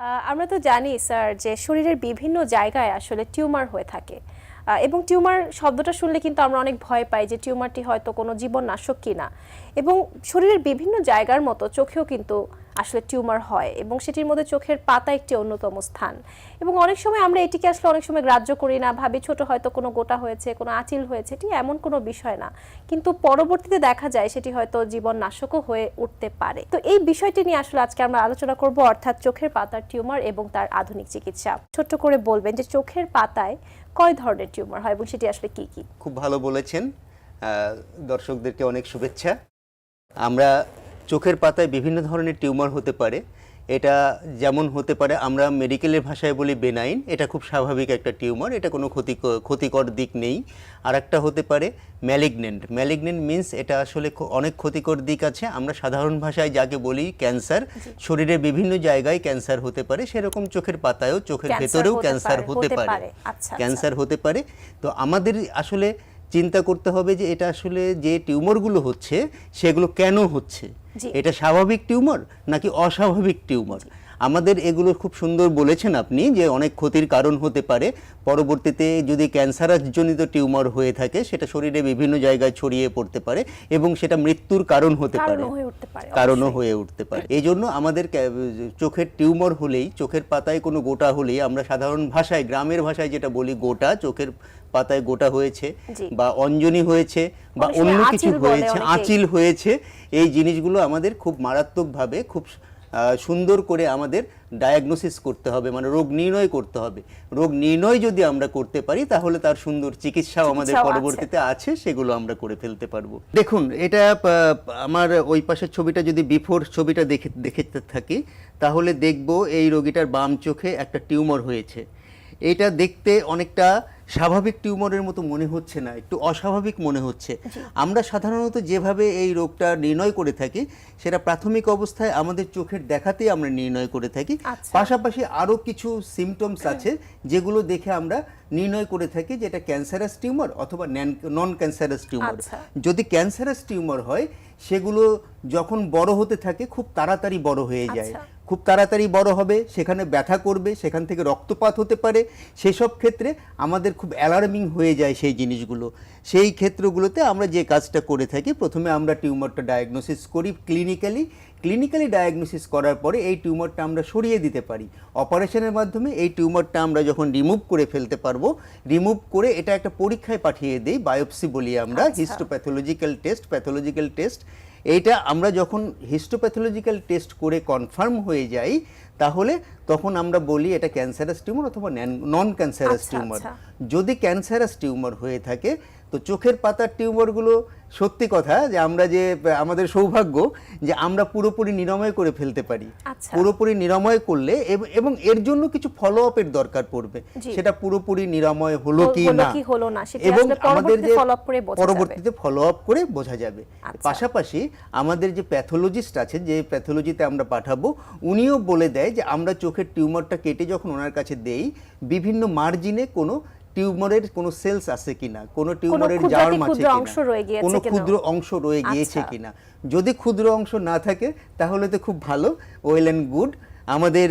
আমরা তো জানি, স্যার, যে শরীরের বিভিন্ন জায়গায় আসলে টিউমার হয়ে থাকে। এবং টিউমার শব্দটা শুনলে কিন্তু আমরা অনেক ভয় পাই যে টিউমারটি হয়তো কোনো জীবন নাশক কিনা। এবং শরীরের বিভিন্ন জায়গার মতো চোখেও কিন্তু আসলে টিউমার হয় এবং সেটির মধ্যে চোখের পাতা একটি অন্যতম স্থান। এবং অনেক সময় আমরা এটিকে আসলে অনেক সময় গ্রাহ্য করি না, ভাবি ছোট হয়তো কোনো গোটা হয়েছে, কোনো আঁচিল হয়েছে, এটি এমন কোনো বিষয় না। কিন্তু পরবর্তীতে দেখা যায় সেটি হয়তো জীবন নাশকও হয়ে উঠতে পারে। তো এই বিষয়টি নিয়ে আসলে আজকে আমরা আলোচনা করব, অর্থাৎ চোখের পাতার টিউমার এবং তার আধুনিক চিকিৎসা। ছোট্ট করে বলবেন যে চোখের পাতায় কয় ধরনের টিউমার হয় এবং সেটি আসলে কি কি? খুব ভালো বলেছেন। দর্শকদেরকে অনেক শুভেচ্ছা। আমরা চোখের পাতায় বিভিন্ন ধরনের টিউমার হতে পারে এটা যেমন হতে পারে আমরা মেডিকেলের ভাষায় বলি বেনাইন এটা খুব স্বাভাবিক একটা টিউমার এটা কোনো ক্ষতি ক্ষতিকর দিক নেই আর একটা হতে পারে ম্যালিগনেন্ট ম্যালিগনেন্ট মিন্স এটা আসলে অনেক ক্ষতিকর দিক আছে আমরা সাধারণ ভাষায় যাকে বলি ক্যান্সার শরীরের বিভিন্ন জায়গায় ক্যান্সার হতে পারে সেরকম চোখের পাতায়ও চোখের ভেতরেও ক্যান্সার হতে পারে পারে। আচ্ছা, আচ্ছা। ক্যান্সার হতে পারে তো আমাদের আসলে চিন্তা করতে হবে যে এটা আসলে যে টিউমারগুলো হচ্ছে সেগুলো কেন হচ্ছে। এটা স্বাভাবিক টিউমার নাকি অস্বাভাবিক টিউমার? আমাদের এগুলো খুব সুন্দর বলেছেন আপনি যে অনেক ক্ষতির কারণ হতে পারে। পরবর্তীতে যদি ক্যান্সারজনিত টিউমার হয়ে থাকে সেটা শরীরে বিভিন্ন জায়গায় ছড়িয়ে পড়তে পারে এবং সেটা মৃত্যুর কারণ হতে পারে। কারণও হয়ে উঠতে পারে এই জন্য আমাদের চোখের টিউমার হলেই চোখের পাতায় কোনো গোটা হলেই আমরা সাধারণ ভাষায় গ্রামের ভাষায় যেটা বলি গোটা চোখের পাতায় গোটা হয়েছে বা অঞ্জনি হয়েছে বা অন্য কিছু হয়েছে আঁচিল হয়েছে এই জিনিসগুলো আমাদের খুব মারাত্মকভাবে খুব সুন্দর করে আমাদের ডায়াগনোসিস করতে হবে মানে রোগ নির্ণয় করতে হবে। রোগ নির্ণয় যদি আমরা করতে পারি তাহলে তার সুন্দর চিকিৎসাও আমাদের পরবর্তীতে আছে সেগুলো আমরা করে ফেলতে পারব। দেখুন এটা আমার ওই পাশের ছবিটা যদি বিফোর ছবিটা দেখে দেখে থাকি তাহলে দেখব এই রোগীটার বাম চোখে একটা টিউমার হয়েছে। এটা দেখতে অনেকটা স্বাভাবিক টিউমারের মতো মনে হচ্ছে না একটু অস্বাভাবিক মনে হচ্ছে আমরা সাধারণত যেভাবে এই রোগটা নির্ণয় করে থাকি সেটা প্রাথমিক অবস্থায় আমাদের চোখের দেখাতেই আমরা নির্ণয় করে থাকি আচ্ছা। পাশাপাশি আরও কিছু সিমটমস আছে যেগুলো দেখে আমরা নির্ণয় করে থাকি যে এটা ক্যান্সারাস টিউমার অথবা নন ক্যান্সারাস টিউমার। যদি ক্যান্সারাস টিউমার হয় সেগুলো যখন বড় হতে থাকে খুব তাড়াতাড়ি বড় হয়ে যায় আচ্ছা। খুব তাড়াতাড়ি বড় হবে সেখানে ব্যথা করবে সেখান থেকে রক্তপাত হতে পারে সেসব ক্ষেত্রে আমাদের খুব অ্যালার্মিং হয়ে যায় সেই জিনিসগুলো। সেই ক্ষেত্রগুলোতে আমরা যে কাজটা করে থাকি প্রথমে আমরা টিউমারটা ডায়াগনোসিস করি ক্লিনিক্যালি ক্লিনিক্যালি ডায়াগনোসিস করার পরে এই টিউমারটা আমরা সরিয়ে দিতে পারি। অপারেশনের মাধ্যমে এই টিউমারটা আমরা যখন রিমুভ করে ফেলতে পারব রিমুভ করে এটা একটা পরীক্ষায় পাঠিয়ে দিই বায়োপসি বলি আমরা। হিস্টোপ্যাথোলজিক্যাল টেস্ট প্যাথোলজিক্যাল টেস্ট এইটা আমরা যখন হিস্টোপ্যাথোলজিক্যাল টেস্ট করে কনফার্ম হয়ে যাই তাহলে তখন আমরা বলি এটা ক্যান্সারাস টিউমার অথবা নন ক্যান্সারাস টিউমার। যদি ক্যান্সারাস টিউমার হয়ে থাকে তো চোখের পাতার টিউমারগুলো সত্যি কথা যে আমরা যে আমাদের সৌভাগ্য যে আমরা পুরোপুরি নিরাময় করে ফেলতে পারি আচ্ছা। পুরোপুরি নিরাময় করলে এবং এর জন্য কিছু ফলো আপের দরকার পড়বে সেটা পুরোপুরি নিরাময় হলো কি না এবং আমাদের যে করে বোঝা যাবে। পরবর্তীতে ফলো আপ করে বোঝা যাবে আচ্ছা। পাশাপাশি আমাদের যে প্যাথোলজিস্ট আছে যে প্যাথোলজিতে আমরা পাঠাবো উনিও বলে দেয় যে আমরা চোখের টিউমারটা কেটে যখন ওনার কাছে দেই বিভিন্ন মার্জিনে কোনো টিউমারের কোনো সেলস আছে কিনা কোনো টিউমারের জার্ম আছে কিনা অংশ রয়ে গিয়েছে কোনো? ক্ষুদ্র অংশ রয়ে গিয়েছে আচ্ছা। কিনা যদি ক্ষুদ্র অংশ না থাকে তাহলে তো খুব ভালো ওয়েল অ্যান্ড গুড আমাদের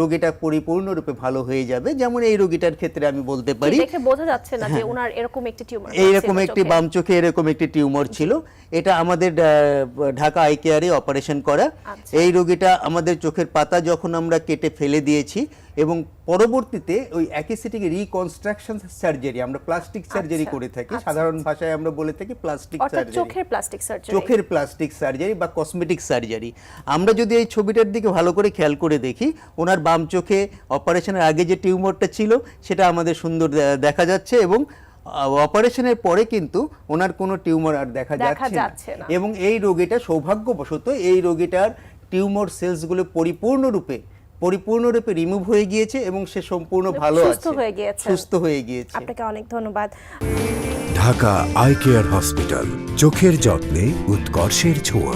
রোগীটা পরিপূর্ণরূপে ভালো হয়ে যাবে। যেমন এই রোগীটার ক্ষেত্রে আমি বলতে পারি দেখে বোঝা যাচ্ছে না যে ওনার এরকম একটি টিউমার এইরকম একটি বাম চোখে এরকম একটি টিউমার ছিল। এটা আমাদের ঢাকা আই কেয়ারে অপারেশন করা। আচ্ছা। এই রোগীটা আমাদের চোখের পাতা যখন আমরা কেটে ফেলে দিয়েছি এবং পরবর্তীতে ওই একই সিটিকে রিকনস্ট্রাকশন সার্জারি আমরা প্লাস্টিক সার্জারি আচ্ছা, করে থাকি। আচ্ছা, সাধারণ ভাষায় আমরা বলে থাকি প্লাস্টিক সার্জারি। চোখের প্লাস্টিক সার্জারি। চোখের প্লাস্টিক সার্জারি বা কসমেটিক সার্জারি। আমরা যদি এই ছবিটার দিকে ভালো করে খেয়াল করে দেখি। ওনার বাম চোখে অপারেশনের আগে যে টিউমারটা ছিল সেটা আমাদের সুন্দর দেখা যাচ্ছে এবং অপারেশনের পরে কিন্তু ওনার কোনো টিউমার আর দেখা যাচ্ছে না। এবং এই রোগীটা সৌভাগ্যবশত এই রোগীটার টিউমার সেলসগুলো পরিপূর্ণরূপে পরিপূর্ণরূপে রিমুভ হয়ে গিয়েছে এবং সে সম্পূর্ণ ভালো সুস্থ হয়ে গিয়েছে। সুস্থ হয়ে গিয়েছে। আপনাকে অনেক ধন্যবাদ। ঢাকা আই কেয়ার হসপিটাল চোখের যত্নে উৎকর্ষের ছোঁয়া।